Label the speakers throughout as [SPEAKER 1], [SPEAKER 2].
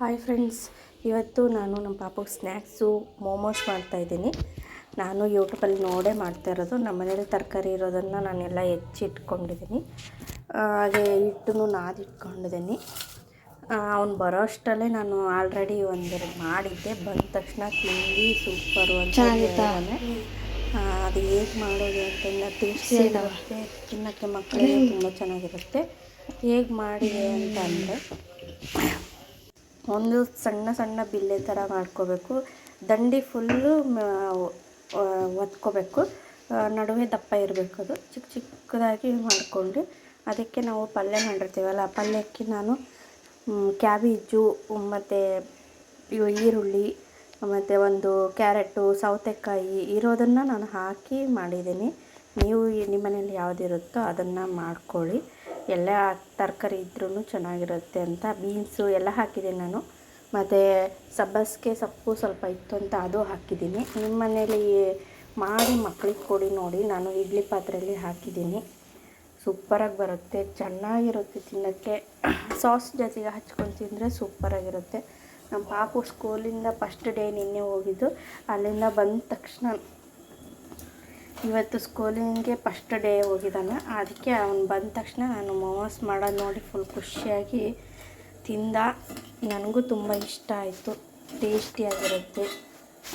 [SPEAKER 1] Hi friends ಇವತ್ತು ನಾನು ನಮ್ಮ ಪಾಪಗೆ ಸ್ನ್ಯಾಕ್ಸು ಮೋಮೋಸ್ ಮಾಡ್ತಾಯಿದ್ದೀನಿ ನಾನು ಯೂಟ್ಯೂಬಲ್ಲಿ ನೋಡೇ ಮಾಡ್ತಾ ಇರೋದು. ನಮ್ಮ ಮನೇಲಿ ತರಕಾರಿ ಇರೋದನ್ನು ನಾನೆಲ್ಲ ಹೆಚ್ಚಿಟ್ಕೊಂಡಿದ್ದೀನಿ. ಹಾಗೆ ಹಿಟ್ಟನ್ನು ನಾದಿಟ್ಕೊಂಡಿದ್ದೀನಿ. ಅವ್ನು ಬರೋ ಅಷ್ಟರಲ್ಲೇ ನಾನು ಆಲ್ರೆಡಿ ಒಂದೆರಡು ಮಾಡಿದ್ದೆ. ಬಂದ ತಕ್ಷಣ ತಿಂದು ಸೂಪರು ಅಂತ ಅದು ಹೇಗೆ ಮಾಡೋದು ಅಂತಂದರೆ ತಿಳಿಸಿರುತ್ತೆ ತಿನ್ನೋಕ್ಕೆ ಮಕ್ಕಳಿಗೆ ತುಂಬ ಚೆನ್ನಾಗಿರುತ್ತೆ. ಹೇಗೆ ಮಾಡಿದೆ ಅಂತ ಅಂದರೆ ಒಂದು ಸಣ್ಣ ಸಣ್ಣ ಬಿಲ್ಲೆ ಥರ ಮಾಡ್ಕೋಬೇಕು. ದಂಡಿ ಫುಲ್ಲು ಒತ್ಕೋಬೇಕು. ನಡುವೆ ದಪ್ಪ ಇರಬೇಕು ಅದು. ಚಿಕ್ಕ ಚಿಕ್ಕದಾಗಿ ಮಾಡಿಕೊಂಡು ಅದಕ್ಕೆ ನಾವು ಪಲ್ಯ ಮಾಡಿರ್ತೀವಲ್ಲ ಪಲ್ಯಕ್ಕೆ ನಾನು ಕ್ಯಾಬೇಜು, ಮತ್ತು ಈರುಳ್ಳಿ, ಮತ್ತು ಒಂದು ಕ್ಯಾರೆಟು, ಸೌತೆಕಾಯಿ ಇರೋದನ್ನು ನಾನು ಹಾಕಿ ಮಾಡಿದ್ದೀನಿ. ನೀವು ನಿಮ್ಮ ಮನೇಲಿ ಯಾವುದಿರುತ್ತೋ ಅದನ್ನು ಮಾಡ್ಕೊಳ್ಳಿ. ಎಲ್ಲ ತರಕಾರಿ ಇದ್ರೂ ಚೆನ್ನಾಗಿರುತ್ತೆ ಅಂತ. ಬೀನ್ಸು ಎಲ್ಲ ಹಾಕಿದ್ದೀನಿ ನಾನು. ಮತ್ತು ಸಬ್ಬಸಿಗೆ ಸೊಪ್ಪು ಸ್ವಲ್ಪ ಇತ್ತು ಅಂತ ಅದು ಹಾಕಿದ್ದೀನಿ. ನಿಮ್ಮ ಮನೇಲಿ ಮಾಡಿ ಮಕ್ಳಿಗೆ ಕೊಡಿ ನೋಡಿ. ನಾನು ಇಡ್ಲಿ ಪಾತ್ರೆಯಲ್ಲಿ ಹಾಕಿದ್ದೀನಿ. ಸೂಪರಾಗಿ ಬರುತ್ತೆ. ಚೆನ್ನಾಗಿರುತ್ತೆ ತಿನ್ನೋಕ್ಕೆ. ಸಾಸ್ ಜೊತೆಗೆ ಹಚ್ಕೊಂಡು ತಿಂದರೆ ಸೂಪರಾಗಿರುತ್ತೆ. ನಮ್ಮ ಪಾಪು ಸ್ಕೂಲಿಂದ ಫಸ್ಟ್ ಡೇ ನಿನ್ನೆ ಹೋಗಿದ್ದು. ಅಲ್ಲಿಂದ ಬಂದ ತಕ್ಷಣ ಇವತ್ತು ಸ್ಕೂಲಿಂಗೆ ಫಸ್ಟ್ ಡೇ ಹೋಗಿದ್ದಾನೆ. ಅದಕ್ಕೆ ಅವನು ಬಂದ ತಕ್ಷಣ ನಾನು ಮೋಮೋಸ್ ಮಾಡೋದು ನೋಡಿ ಫುಲ್ ಖುಷಿಯಾಗಿ ತಿಂದ. ನನಗೂ ತುಂಬ ಇಷ್ಟ ಆಯಿತು. ಟೇಸ್ಟಿಯಾಗಿರುತ್ತೆ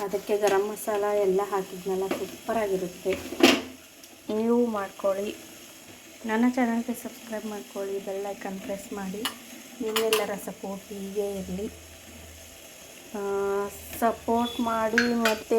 [SPEAKER 1] ಅದಕ್ಕೆ ಗರಂ ಮಸಾಲ ಎಲ್ಲ ಹಾಕಿದ್ನಲ್ಲ ಸೂಪರಾಗಿರುತ್ತೆ ನೀವು ಮಾಡ್ಕೊಳ್ಳಿ. ನನ್ನ ಚಾನಲ್ಗೆ ಸಬ್ಸ್ಕ್ರೈಬ್ ಮಾಡ್ಕೊಳ್ಳಿ ಬೆಲ್ಲೈಕನ್ ಪ್ರೆಸ್ ಮಾಡಿ. ನಿಮ್ಮೆಲ್ಲರ ಸಪೋರ್ಟ್ ಹೀಗೆ ಇರಲಿ. ಸಪೋರ್ಟ್ ಮಾಡಿ ಮತ್ತು